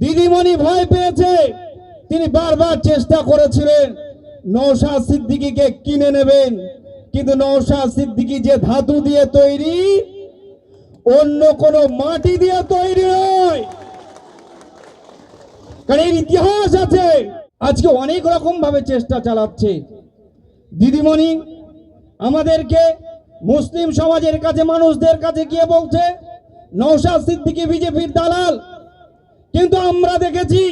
দিদিমণি ভয় পেয়েছে। তিনি বারবার চেষ্টা করেছিলেন নৌশাদ সিদ্দিকীকে কিনে নেবেন। কিন্তু নৌশাদ সিদ্দিকি যে ধাতু দিয়ে তৈরি, অন্য কোনো মাটি দিয়ে তৈরি নয়। কারণ ইতিহাস আছে। আজকে অনেক রকম ভাবে চেষ্টা চালাচ্ছে। দিদিমণি আমাদেরকে মুসলিম সমাজের কাছে, মানুষদের কাছে গিয়ে বলছে নৌশাদ সিদ্দিকি বিজেপির দালাল কিন্তু আমরা দেখেছি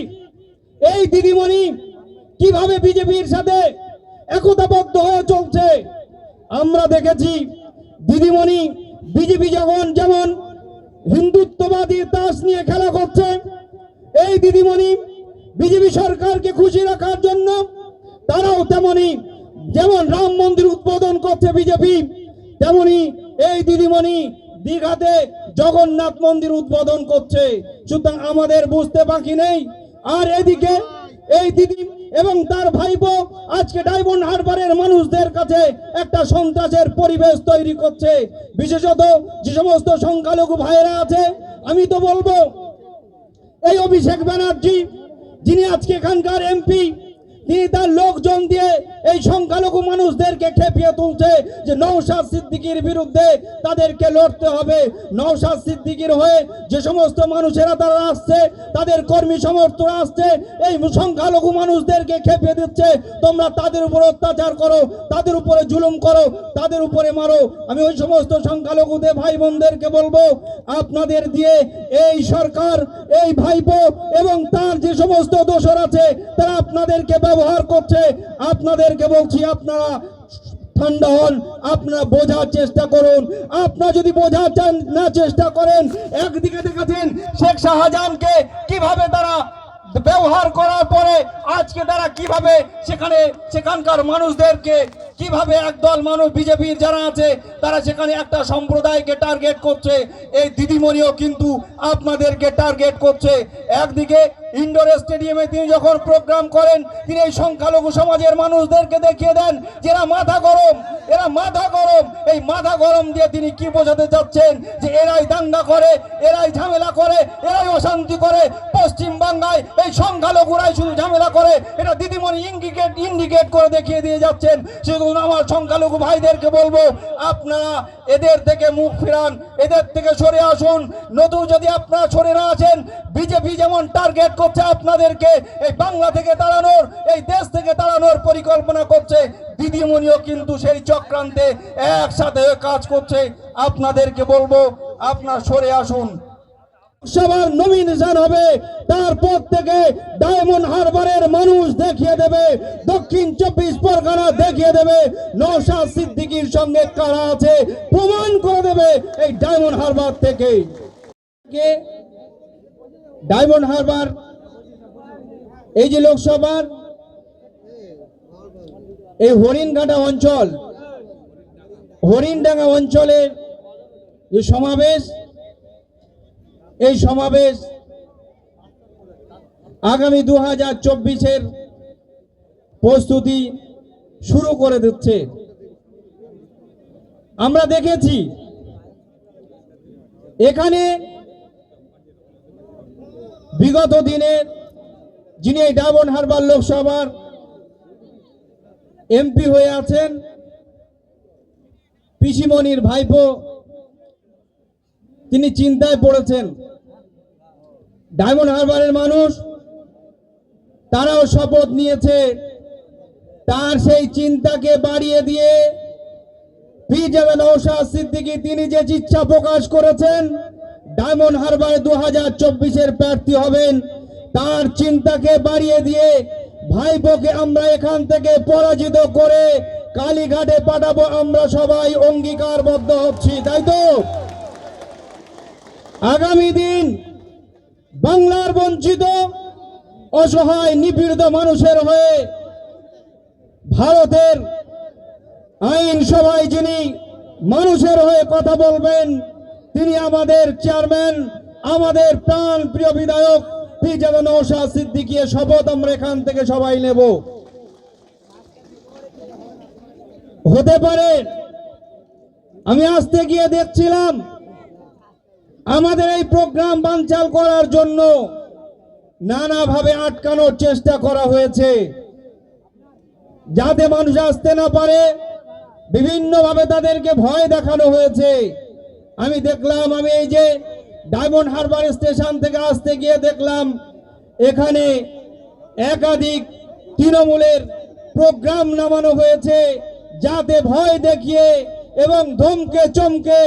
এই দিদিমণি কীভাবে বিজেপির সাথে একতাবদ্ধ হয়ে চলছে। আমরা দেখেছি দিদিমণি বিজেপি যখন যেমন হিন্দুত্ববাদী তাস নিয়ে খেলা করছে, এই দিদিমণি বিজেপি সরকারকে খুশি রাখার জন্য তারাও তেমনি যেমন রাম মন্দির উদ্বোধন করছে বিজেপি, তেমনি এই দিদিমণি দীঘাতে জগন্নাথ মন্দির উদ্বোধন করছে। সুতরাং আমাদের বুঝতে বাকি নেই। আর এদিকে এই দিদি এবং তার ভাইপো আজকে ডায়মন্ড হারবারের মানুষদের কাছে একটা সন্ত্রাসের পরিবেশ তৈরি করছে। বিশেষত যে সমস্ত সংখ্যালঘু ভাইয়েরা আছে, আমি তো বলব, এই অভিষেক ব্যানার্জি, যিনি আজকে এখানকার এমপি তিনি তার লোকজন দিয়ে এই সংখ্যালঘু মানুষদেরকে তুলছে যে সিদ্দিকির বিরুদ্ধে তাদেরকে লড়তে হবে। সিদ্দিকির হয়ে যে সমস্ত মানুষেরা তারা আসছে, তাদের কর্মী আসছে, এই সংখ্যালঘু মানুষদেরকে খেপিয়ে দিচ্ছে। তোমরা তাদের উপর অত্যাচার করো, তাদের উপরে জুলুম করো, তাদের উপরে মারো। আমি ওই সমস্ত সংখ্যালঘুদের ভাই বোনদেরকে বলব, আপনাদের দিয়ে এই সরকার, এই ভাইপো এবং তার যে সমস্ত দোষর আছে, তারা আপনাদেরকে ব্যবহার করছে, আপনাদেরকে বলছি, আপনারা ঠান্ডা হন, আপনারা বোঝার চেষ্টা করুন। আপনারা যদি বোঝার না চেষ্টা করেন, একদিকে দেখেছেন শেখ শাহজাহানকে কীভাবে তারা ব্যবহার করার পরে আজকে তারা কীভাবে সেখানে, সেখানকার মানুষদেরকে কীভাবে একদল মানুষ বিজেপির যারা আছে, তারা সেখানে একটা সম্প্রদায়কে টার্গেট করছে। এই দিদিমণিও কিন্তু আপনাদেরকে টার্গেট করছে। একদিকে ইন্ডোর স্টেডিয়ামে তিনি যখন প্রোগ্রাম করেন, তিনি এই সংখ্যালঘু সমাজের মানুষদেরকে দেখিয়ে দেন যে এরা মাথা গরম, এরা মাথা গরম। এই মাথা গরম দিয়ে তিনি কি বোঝাতে চাচ্ছেন? যে এরাই দাঙ্গা করে, এরাই ঝামেলা করে, এরাই অশান্তি করে। পশ্চিম বাংলায় এই সংখ্যালঘুরাই শুধু ঝামেলা করে, এটা দিদিমণি ইন্ডিকেট ইন্ডিকেট করে দেখিয়ে দিয়ে যাচ্ছেন। শুধু আমার সংখ্যালঘু ভাইদেরকে বলব, আপনারা এদের থেকে মুখ ফিরান, এদের থেকে সরে আসুন। নতুন যদি আপনারা সরে না আসেন, বিজেপি যেমন টার্গেট করছে আপনাদেরকে, এই বাংলা থেকে তাড়ানোর, এই দেশ থেকে তাড়ানোর পরিকল্পনা করছে। দিদিমণিও কিন্তু সেই চক্রান্তে একসাথে কাজ করছে। আপনাদেরকে বলব, আপনার সরে আসুন। সবার নমিনেশন হবে, তারপর থেকে ডায়মন্ড হারবারের মানুষ দেখিয়ে দেবে, দক্ষিণ চব্বিশ পরগনা দেখিয়ে দেবে নৌশাদ সিদ্দিকির সঙ্গে কারা আছে, প্রমাণ করে দেবে এই ডায়মন্ড হারবার থেকে ডায়মন্ড হারবার এই যে লোকসভার এই হরিণঘাটা অঞ্চল, হরিণডাঙ্গা অঞ্চলের যে সমাবেশ, এই সমাবেশ আগামী দু হাজার চব্বিশের প্রস্তুতি শুরু করে দিচ্ছে। আমরা দেখেছি, এখানে বিগত দিনে যিনি এই ডাবন হারবার লোকসভার এমপি হয়ে আছেন, পিসিমণির ভাইপো, তিনি চিন্তায় পড়েছেন। ডায়মন্ড হারবারের মানুষ, তারাও শপথ নিয়েছে, তার সেই চিন্তাকে বাড়িয়ে দিয়ে পি যাবেন নৌশাদ সিদ্দিকী তিনি যে ইচ্ছা প্রকাশ করেছেন, ডায়মন্ড হারবার দু হাজার চব্বিশের প্রার্থী হবেন তার চিন্তাকে বাড়িয়ে দিয়ে ভাইপোকে আমরা এখান থেকে পরাজিত করে কালীঘাটে পাঠাবো আমরা সবাই, অঙ্গীকারবদ্ধ হচ্ছি, তাই তো? আগামী দিন বাংলার বঞ্চিত, অসহায়, নিপীড়িত মানুষের হয়ে ভারতের আইন সভায় যিনি মানুষের হয়ে কথা বলবেন, তিনি আমাদের চেয়ারম্যান আমাদের প্রাণ প্রিয় বিধায়ক পিজাদ নৌশাদ সিদ্দিকিয়ে শপথ আমরা এখান থেকে সবাই নেব। হতে পারে, আমি আসতে গিয়ে দেখছিলাম, আমাদের এই প্রোগ্রাম বানচাল করার জন্য নানাভাবে আটকানোর চেষ্টা করা হয়েছে। যাতে মানুষ আসতে না পারে, বিভিন্নভাবে তাদেরকে ভয় দেখানো হয়েছে। আমি দেখলাম, আমি এই যে ডায়মন্ড হারবার স্টেশন থেকে আসতে গিয়ে দেখলাম, এখানে একাধিক তৃণমূলের প্রোগ্রাম নামানো হয়েছে যাতে ভয় দেখিয়ে এবং ধমকে চমকে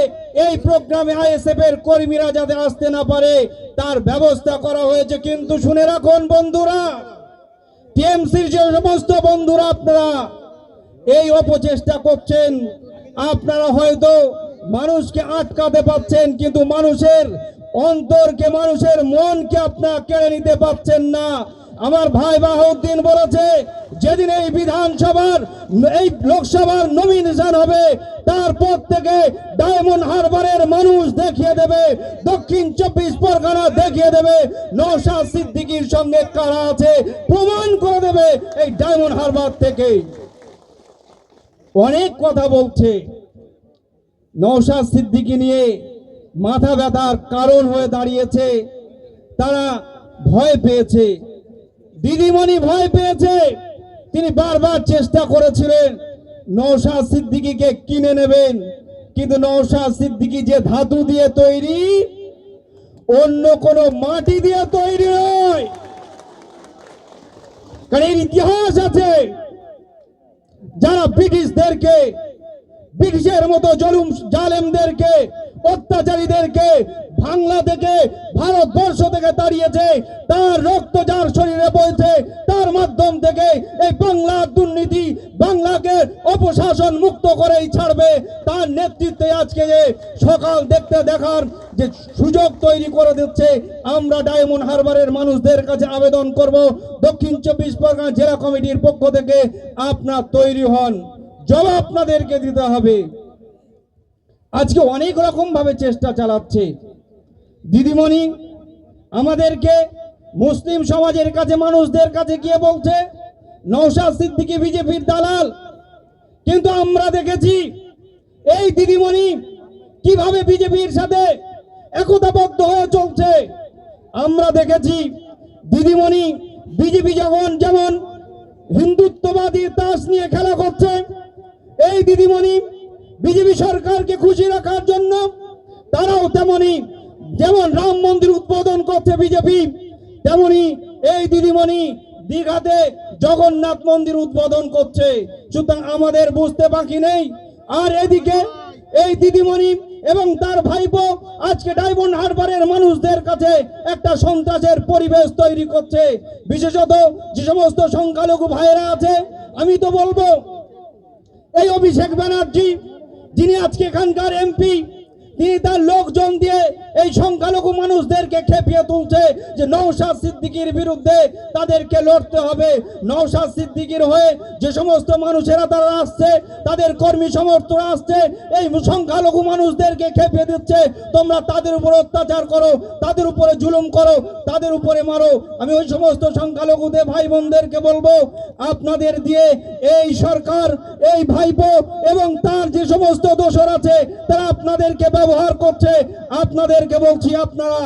এই প্রোগ্রামে আইএসএফ এর কর্মীরা যাতে আসতে না পারে, তার ব্যবস্থা করা হয়েছে। কিন্তু শুনে রাখুন বন্ধুরা, টিএমসির যে সমস্ত বন্ধুরা, আপনারা এই অপচেষ্টা করছেন, আপনারা হয়তো মানুষকে আটকাতে পাচ্ছেন কিন্তু মানুষের অন্তরকে, মানুষের মনকে আপনারা কেড়ে নিতে পাচ্ছেন না। আমার ভাই বাহাউদ্দিন বলেছে, যেদিন এই বিধানসভার, এই লোকসভার নমিনেশন হবে, তারপর থেকে ডায়মন্ড হারবারের মানুষ দেখিয়ে দেবে, দক্ষিণ চব্বিশ পরগনা দেখিয়ে দেবে নৌশাদ সিদ্দিকির সঙ্গে কারা আছে, প্রমাণ করে দেবে এই ডায়মন্ড হারবার থেকে অনেক কথা বলছে। নৌশাদ সিদ্দিকি নিয়ে মাথা ব্যথার কারণ হয়ে দাঁড়িয়েছে। তারা ভয় পেয়েছে। দিদিমণি ভয় পেয়েছে। তিনি বারবার চেষ্টা করেছিলেন নৌশাদ সিদ্দিকিকে কিনে নেবেন। কিন্তু নৌশাদ সিদ্দিকি যে ধাতু দিয়ে তৈরি, অন্য কোনো মাটি দিয়ে তৈরি নয়। কারণ এর ইতিহাস আছে। যারা ব্রিটিশদেরকে ব্রিটিশের মতো জলুম জালেমদেরকে, অত্যাচারীদেরকে বাংলা থেকে, ভারতবর্ষ থেকে তাড়িয়েছে, তার রক্ত যার শরীরে বইছে তার মাধ্যম থেকে এই বাংলার দুর্নীতি বাংলাকে অপশাসন মুক্ত করেই ছাড়বে। তার নেতৃত্বে আজকে যে সকাল দেখতে দেখার যে সুযোগ তৈরি করে দিচ্ছে, আমরা ডায়মন্ড হারবারের মানুষদের কাছে আবেদন করব। দক্ষিণ চব্বিশ পরগনা জেলা কমিটির পক্ষ থেকে আপনার তৈরি হন। জবাব আপনাদেরকে দিতে হবে। আজকে অনেক রকম ভাবে চেষ্টা চালাচ্ছে। দিদিমণি আমাদেরকে মুসলিম সমাজের কাছে, মানুষদের কাছে গিয়ে বলছে নৌশাদ সিদ্দিকী বিজেপির দালাল। কিন্তু আমরা দেখেছি, এই দিদিমণি কীভাবে বিজেপির সাথে একতাবদ্ধ হয়ে চলছে। আমরা দেখেছি, দিদিমণি বিজেপি যখন যেমন হিন্দুত্ববাদী তাস নিয়ে খেলা করছে এই দিদিমণি, বিজেপি সরকারকে খুশি রাখার জন্য তারাও তেমনি যেমন রাম মন্দির উদ্বোধন করছে বিজেপি, তেমনি এই দিদিমণি দীঘাতে জগন্নাথ মন্দির উদ্বোধন করছে। সুতরাং আমাদের বুঝতে বাকি নেই। আর এদিকে এই দিদিমণি এবং তার ভাইপো আজকে ডায়মন্ড হারবারের মানুষদের কাছে একটা সন্ত্রাসের পরিবেশ তৈরি করছে। বিশেষত যে সমস্ত সংখ্যালঘু ভাইয়েরা আছে, আমি তো বলব এই অভিষেক ব্যানার্জি যিনি আজকে এখানকার এমপি তিনি তার লোকজন দিয়ে এই সংখ্যালঘু মানুষদেরকে খেপিয়ে তুলছে যে নৌশাদ সিদ্দিকির বিরুদ্ধে তাদেরকে লড়তে হবে। নৌশাদ সিদ্দিকির হয়ে যে সমস্ত মানুষেরা তারা আসছে, তাদের কর্মী সমর্থকরা আসছে, এই সংখ্যালঘু মানুষদেরকে খেপিয়ে দিচ্ছে। তোমরা তাদের উপর অত্যাচার করো, তাদের উপরে জুলুম করো, তাদের উপরে মারো। আমি ওই সমস্ত সংখ্যালঘুদের ভাই বোনদেরকে বলব, আপনাদের দিয়ে এই সরকার, এই ভাইপো এবং তার যে সমস্ত দোষর আছে, তারা আপনাদেরকে ব্যবহার করছে, আপনাদেরকে বলছি, আপনারা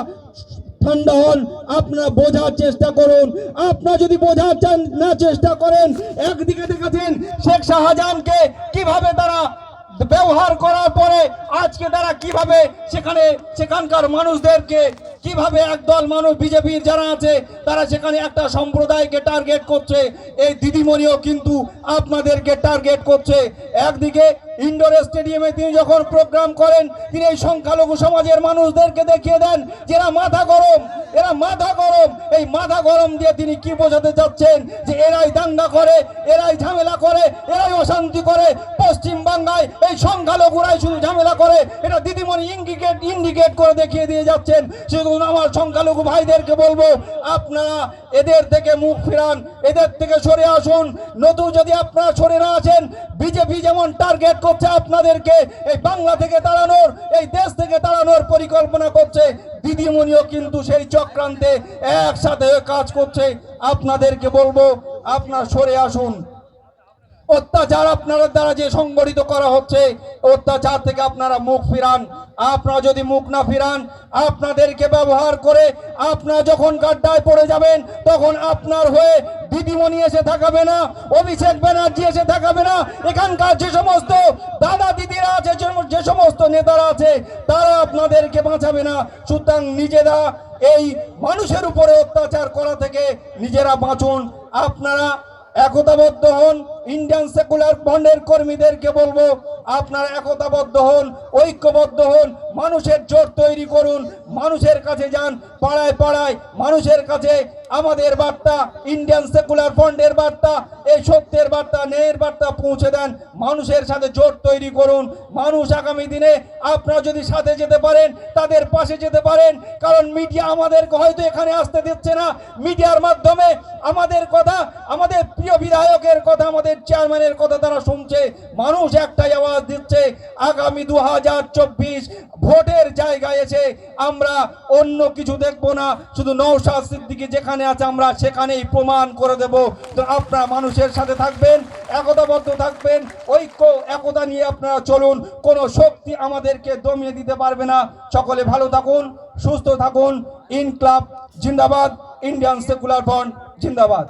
ঠান্ডা হন, আপনারা বোঝার চেষ্টা করুন। আপনারা যদি বোঝার না চেষ্টা করেন, একদিকে দেখেছেন শেখ শাহজাহানকে কীভাবে তারা ব্যবহার করার পরে আজকে তারা কীভাবে সেখানে, সেখানকার মানুষদেরকে কীভাবে একদল মানুষ বিজেপির যারা আছে, তারা সেখানে একটা সম্প্রদায়কে টার্গেট করছে। এই দিদিমণিও কিন্তু আপনাদেরকে টার্গেট করছে। একদিকে ইন্ডোর স্টেডিয়ামে তিনি যখন প্রোগ্রাম করেন, তিনি এই সংখ্যালঘু সমাজের মানুষদেরকে দেখিয়ে দেন যে এরা মাথা গরম, এরা মাথা গরম। এই মাথা গরম দিয়ে তিনি কি বোঝাতে চাচ্ছেন যে এরাই দাঙ্গা করে, এরাই ঝামেলা করে, এরাই অশান্তি করে। পশ্চিম বাংলায় এই সংখ্যালঘুরাই শুধু ঝামেলা করে। এটা দিদিমণি ইন্ডিকেট ইন্ডিকেট করে দেখিয়ে দিয়ে যাচ্ছেন। শুধু আমার সংখ্যালঘু ভাইদেরকে বলব, আপনারা এদের থেকে মুখ ফিরান, এদের থেকে সরে আসুন। নতুন যদি আপনারা সরে না আসেন, বিজেপি যেমন টার্গেট করছে আপনাদেরকে, এই বাংলা থেকে তাড়ানোর, এই দেশ থেকে তাড়ানোর পরিকল্পনা করছে, দিদিমণিও কিন্তু সেই চক্রান্তে একসাথে কাজ করছে। আপনাদেরকে বলব, আপনার সরে আসুন। অত্যাচার আপনাদের দ্বারা যে সংগঠিত করা হচ্ছে, অত্যাচার থেকে আপনারা মুখ ফিরান। আপনারা যদি মুখ না ফিরান, আপনাদেরকে ব্যবহার করে আপনারা যখন গাড্ডায় পড়ে যাবেন, তখন আপনার হয়ে দিদিমণি এসে থাকাবে না, অভিষেক ব্যানার্জি এসে থাকাবে না। এখানকার যে সমস্ত দাদা দিদিরা আছে, যে সম- যে সমস্ত নেতারা আছে, তারা আপনাদেরকে বাঁচাবে না। সুতরাং নিজেরা এই মানুষের উপরে অত্যাচার করা থেকে নিজেরা বাঁচুন। আপনারা একতাবদ্ধ হন। ইন্ডিয়ান সেকুলার বন্ডের কর্মীদেরকে বলব, আপনারা একতাবদ্ধ হন, ঐক্যবদ্ধ হন, মানুষের জোট তৈরি করুন, মানুষের কাছে যান, পাড়ায় পাড়ায়, মানুষের কাছে আমাদের বার্তা ইন্ডিয়ান সেকুলার ফন্ডের বার্তা, এই সত্যের বার্তা, ন্যায়ের বার্তা পৌঁছে দেন, মানুষের সাথে জোট তৈরি করুন, মানুষ আগামী দিনে আপনারা যদি সাথে যেতে পারেন, তাদের পাশে যেতে পারেন, কারণ মিডিয়া আমাদেরকে হয়তো এখানে আসতে দিচ্ছে না, মিডিয়ার মাধ্যমে আমাদের কথা, আমাদের প্রিয় বিধায়কের কথা আমাদের চেয়ারম্যানের কথা তারা শুনছে। মানুষ একটাই আওয়াজ দিচ্ছে, আগামী দু হাজার চব্বিশ ভোটের জায়গায় এসে আমরা অন্য কিছু দেখব না। শুধু নৌশাদ সিদ্দিকি যেখানে আছে, আমরা সেখানেই প্রমাণ করে দেব। তো আপনারা মানুষের সাথে থাকবেন, একতাবদ্ধ থাকবেন, ঐক্য, একতা নিয়ে আপনারা চলুন। কোনো শক্তি আমাদেরকে দমিয়ে দিতে পারবে না। সকলে ভালো থাকুন, সুস্থ থাকুন। ইনক্লাব জিন্দাবাদ, ইন্ডিয়ান সেকুলার ফ্রন্ট জিন্দাবাদ।